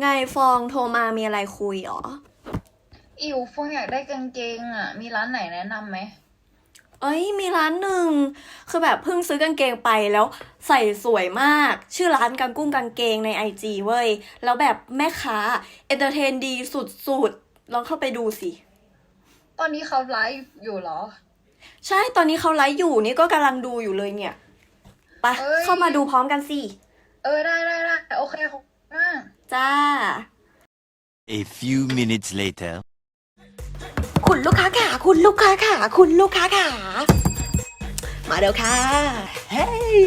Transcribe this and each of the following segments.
ไงฟองโทรมามีอะไรคุยเหรอ อิวฟงอยากได้กางเกงอะ มีร้านไหนแนะนำไหม เอ้ยมีร้านหนึ่ง คือแบบเพิ่งซื้อกางเกงไปแล้วใส่สวยมาก ชื่อร้านกางกุ้งกางเกงในไอจีเว้ย แล้วแบบแม่ค้าเอนเตอร์เทนดีสุดๆ ลองเข้าไปดูสิ ตอนนี้เขาไลฟ์อยู่เหรอ ใช่ตอนนี้เขาไลฟ์อยู่นี่ก็กำลังดูอยู่เลยเนี่ยไปเอ้ย เข้ามาดูพร้อมกันสิ เออได้ได้ได้โอเคขอบคุณมาก จ้า A few minutes later. คุณลูกค้าค่ะ คุณลูกค้าค่ะ คุณลูกค้าค่ะ มาเร็วค่ะ เฮ้ย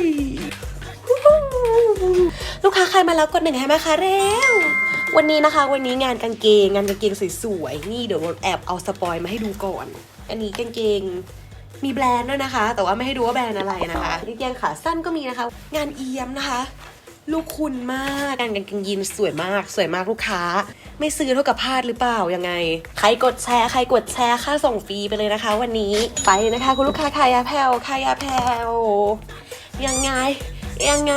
วู้ฮู้ลูกค้าใครมาแล้วกดหนึ่งให้ไหมคะเร็ว วันนี้นะคะ วันนี้งานกางเกง งานกางเกงสวยๆ นี่เดี๋ยวแอบเอาสปอยมาให้ดูก่อน อันนี้กางเกง มีแบรนด์ด้วยนะคะ แต่ว่าไม่ให้ดูว่าแบรนด์อะไรนะคะกางเกงขาสั้นก็มีนะคะ งานเอียมนะคะ ลูกคุณมากงานกางเกงยีนสวยมาก สวยมากลูกค้า ไม่ซื้อเท่ากับพลาดหรือเปล่ายังไง ใครกดแชร์ใครกดแชร์ค่าส่งฟรีไปเลยนะคะ วันนี้ไปเลยนะคะคุณลูกค้าขายาแผ่วขายาแผ่วยังไงยังไง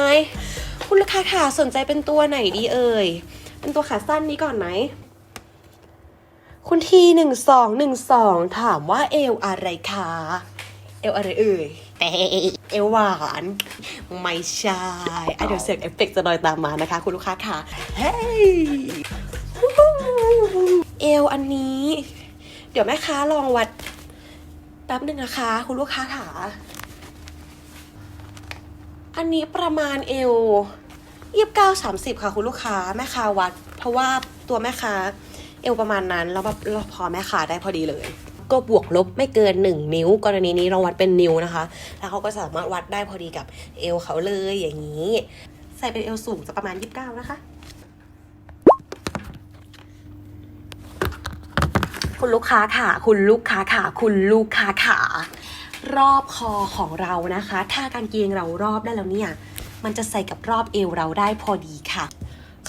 คุณลูกค้าค่ะสนใจเป็นตัวไหนดีเอ่ยเป็นตัวขาสั้นนี้ก่อนไหมคุณทีหนึ่งสองหนึ่งสองถามว่าเอวอะไรคะ เอวอะไรเอ่ยแต่เอวหวานไม่ใช่อะเดี๋ยวเสียงเอฟเฟกต์จะลอยตามมานะคะ คุณลูกค้าค่ะ เฮ้ยเอวอันนี้ เดี๋ยวแม่ค้าลองวัดแป๊บหนึ่งนะคะ คุณลูกค้าค่ะอันนี้ประมาณเอวยี่สิบเก้าสามสิบค่ะ คุณลูกค้าแม่ค้าวัด เพราะว่าตัวแม่ค้าเอวประมาณนั้นแล้วแบบเราพอแม่ค้าได้พอดีเลย ก็บวกลบไม่เกิน 1 นิ้ว กรณีนี้เราวัดเป็นนิ้วนะคะ แล้วเขาก็สามารถวัดได้พอดีกับเอวเขาเลยอย่างนี้ ใส่เป็นเอวสูงจะประมาณ 29 นะคะ คุณลูกค้าค่ะ คุณลูกค้าค่ะ คุณลูกค้าค่ะรอบคอของเรานะคะ ถ้ากางเกงเรารอบได้แล้วเนี่ย มันจะใส่กับรอบเอวเราได้พอดีค่ะ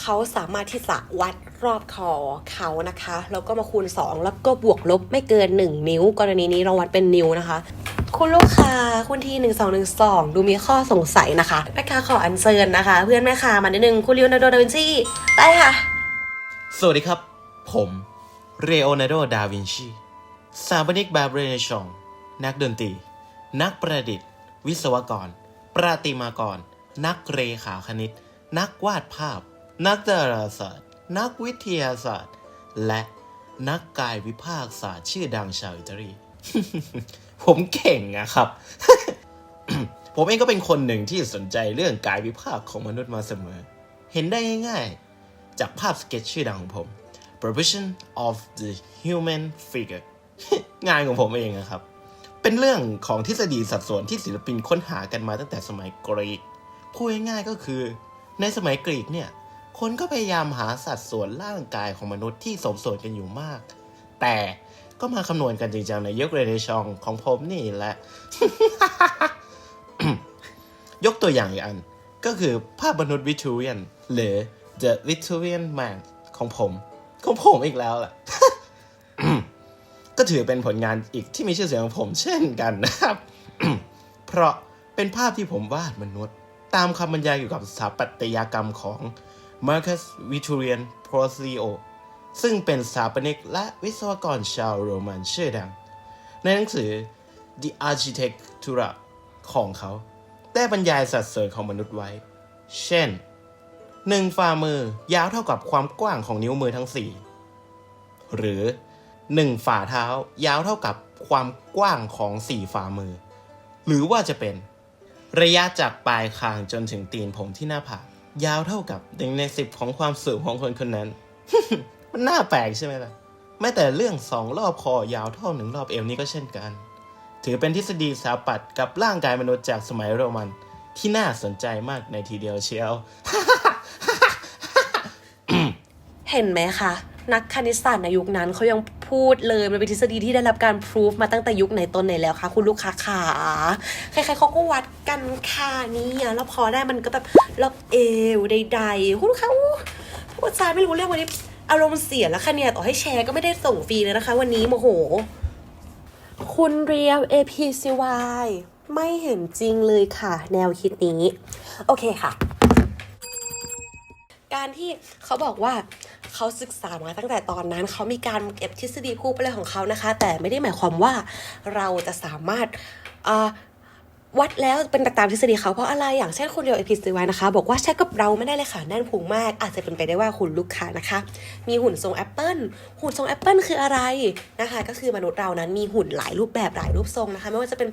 เขาสามารถที่จะวัดรอบคอเขานะคะ แล้วก็มาคูณ 2 แล้วก็บวกลบไม่เกิน 1 นิ้ว กรณีนี้เราวัดเป็นนิ้วนะคะ คุณลูกค้าคุณที่1212 ดูมีข้อสงสัยนะคะแม่ค้าขออัญเชิญนะคะ เพื่อนแม่ค้ามานิดนึง คุณลิโอนาโดดาวินชีได้ค่ะ สวัสดีครับ ผมเรโอนาโดดาวินชีสถาปนิกแบบเรเนชอง นักดนตรี นักประดิษฐ์ วิศวกร ประติมากร นักเรขาคณิต นักวาดภาพ นักดาราศาสตร์ นักวิทยาศาสตร์ และนักกายวิภาคศาสตร์ชื่อดังชาวอิตาลี ผมเก่งอะครับ ผมเองก็เป็นคนหนึ่งที่สนใจเรื่องกายวิภาคของมนุษย์มาเสมอ เห็นได้ง่ายๆ จากภาพสเก็ตชื่อดังของผม Proportion of the Human Figure งานของผมเองนะครับ เป็นเรื่องของทฤษฎีสัดส่วนที่ศิลปินค้นหากันมาตั้งแต่สมัยกรีกพูดง่ายๆก็คือ ในสมัยกรีกเนี่ย คนก็พยายามหาสัดส่วนร่างกายของมนุษย์ที่สมส่วนกันอยู่มาก แต่ก็มาคำนวณกันจริงจังในยุคเรเนชองของผมนี่แหละ ยกตัวอย่างอีกอัน ก็คือภาพมนุษย์วิทูเรียนหรือ The Vitruvian Man ของผมของผมอีกแล้วล่ะ ก็ถือเป็นผลงานอีกที่มีชื่อเสียงของผมเช่นกันนะครับ เพราะเป็นภาพที่ผมวาดมนุษย์ ตามคำบรรยายเกี่ยวกับสถาปัตยกรรมของ Marcus Vitruvian Prosio ซึ่งเป็นสถาปนิกและวิศวกรชาวโรมันชื่อดัง ในหนังสือ The Architectura ของเขา ได้บรรยายสัดส่วนของมนุษย์ไว้ เช่นหนึ่งฝ่ามือยาวเท่ากับความกว้างของนิ้วมือทั้งสี่หรือหนึ่งฝ่าเท้ายาวเท่ากับความกว้างของสี่ฝ่ามือ หรือว่าจะเป็น ระยะจากปลายคางจนถึงตีนผมที่หน้าผาก ยาวเท่ากับหนึ่งในสิบของความสูงของคนคนนั้น มันน่าแปลกใช่ไหมล่ะแม้แต่เรื่องสองรอบคอยาวเท่าหนึ่งรอบเอวนี้ก็เช่นกัน ถือเป็นทฤษฎีสถาปัตย์กับร่างกายมนุษย์จากสมัยโรมันที่น่าสนใจมากในทีเดียวเชียว เห็นไหมคะ นักคณิตศาสตร์ในยุคนั้นเขายังพูดเลยมันเป็นทฤษฎีที่ได้รับการพิสูจมาตั้งแต่ยุคไหนต้นไหนแล้วคะคุณลูกค้าขาใครๆเขาก็วัดกันค่ะนี่แล้วพอได้มันก็แบบรอบเอวใดๆคุณลูกค้าอู้พูดจาไม่รู้เรื่องวันนี้อารมณ์เสียแล้วค่ะเนี่ยต่อให้แชร์ก็ไม่ได้ส่งฟรีเลยนะคะ วันนี้โมโห คุณเรียว APCY ไม่เห็นจริงเลยค่ะ แนวคิดนี้ โอเคค่ะ การที่เขาบอกว่า เขาศึกษามาตั้งแต่ตอนนั้น เขามีการเก็บทฤษฎีคู่ไปเลยของเขานะคะ แต่ไม่ได้หมายความว่าเราจะสามารถ วัดแล้วเป็นตามทฤษฎีเขาเพราะอะไรอย่างเช่นคุณเดียวเอพิสไว้นะคะ บอกว่าใช้กับเราไม่ได้เลยค่ะแน่นพุงมาก อาจจะเป็นไปได้ว่าคุณลูกค้านะคะ มีหุ่นทรงแอปเปิลหุ่นทรงแอปเปิลคืออะไรนะคะ ก็คือมนุษย์เรานั้นมีหุ่นหลายรูปแบบหลายรูปทรงนะคะ ไม่ว่าจะเป็น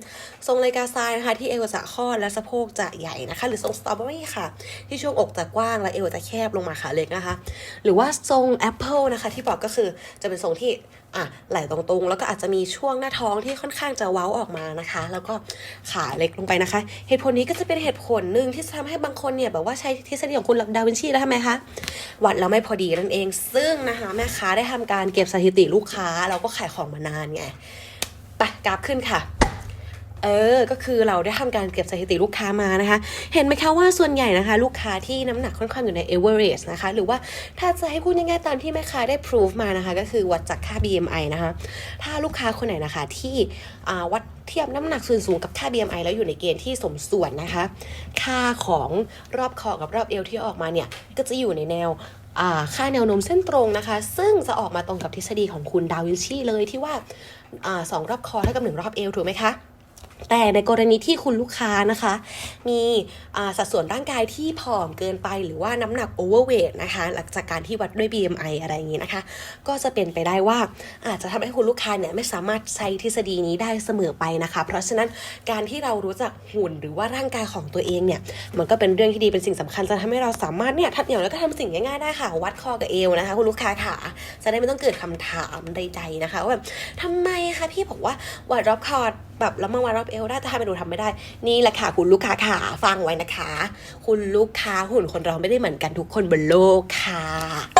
ทรงเลกาซายนะคะ ที่เอวจะข้อและสะโพกจะใหญ่นะคะ หรือทรงสตรอเบอรี่ค่ะ ที่ช่วงอกจะกว้างและเอวจะแคบลงมาขาเล็กนะคะ หรือว่าทรงแอปเปิลนะคะ ที่บอกก็คือจะเป็นทรงที่ อะไหลตรงๆ แล้วก็อาจจะมีช่วงหน้าท้องที่ค่อนข้างจะเว้าออกมานะคะ แล้วก็ขาเล็กลงไปนะคะ เหตุผลนี้ก็จะเป็นเหตุผลหนึ่งที่จะทำให้บางคนเนี่ยแบบว่าใช้ทฤษฎีของคุณดาวินชีแล้วทำไมคะวัดแล้วไม่พอดีนั่นเอง ซึ่งนะคะแม่ค้าได้ทำการเก็บสถิติลูกค้า เราก็ขายของมานานไงไปกราฟขึ้นค่ะ เออ ก็คือเราได้ทำการเก็บสถิติลูกค้ามานะคะ เห็นไหมคะว่าส่วนใหญ่นะคะ ลูกค้าที่น้ำหนักค่อนข้างอยู่ใน average นะคะ หรือว่าถ้าจะให้พูดง่ายๆตามที่แม่ค้าได้ proof มานะคะ ก็คือวัดจากค่า BMI นะคะ ถ้าลูกค้าคนไหนนะคะที่วัดเทียบน้ำหนักส่วนสูงกับค่า BMI แล้วอยู่ในเกณฑ์ที่สมส่วนนะคะ ค่าของรอบคอกับรอบเอวที่ออกมาเนี่ย ก็จะอยู่ในแนวค่าแนวโน้มเส้นตรงนะคะ ซึ่งจะออกมาตรงกับทฤษฎีของคุณดาวินชีเลยที่ว่าอสองรอบคอเท่ากับหนึ่งรอบเอวถูกไหมคะ แต่ในกรณีที่คุณลูกค้านะคะ มีสัดส่วนร่างกายที่ผอมเกินไปหรือว่าน้ำหนักโอเวอร์เวทนะคะ หลังจากการที่วัดด้วย BMI อะไรอย่างนี้นะคะ ก็จะเป็นไปได้ว่าอาจจะทำให้คุณลูกค้าเนี่ยไม่สามารถใช้ทฤษฎีนี้ได้เสมอไปนะคะ เพราะฉะนั้นการที่เรารู้จักหุ่นหรือว่าร่างกายของตัวเองเนี่ยมันก็เป็นเรื่องที่ดีเป็นสิ่งสำคัญจะทำให้เราสามารถเนี่ยทัดเหนียวแล้วก็ทำสิ่งง่ายๆได้ค่ะวัดคอกับเอวนะคะ คุณลูกค้าค่ะจะได้ไม่ต้องเกิดคำถามใด ๆนะคะว่าแบบทำไมคะพี่บอกว่าวัดรอบคอ แบบแล้วมาวัดรอบเอวได้แต่ทำไมหนูทำไม่ได้ นี่แหละค่ะคุณลูกค้าค่ะฟังไว้นะคะ คุณลูกค้าหุ่นคนเราไม่ได้เหมือนกันทุกคนบนโลกค่ะ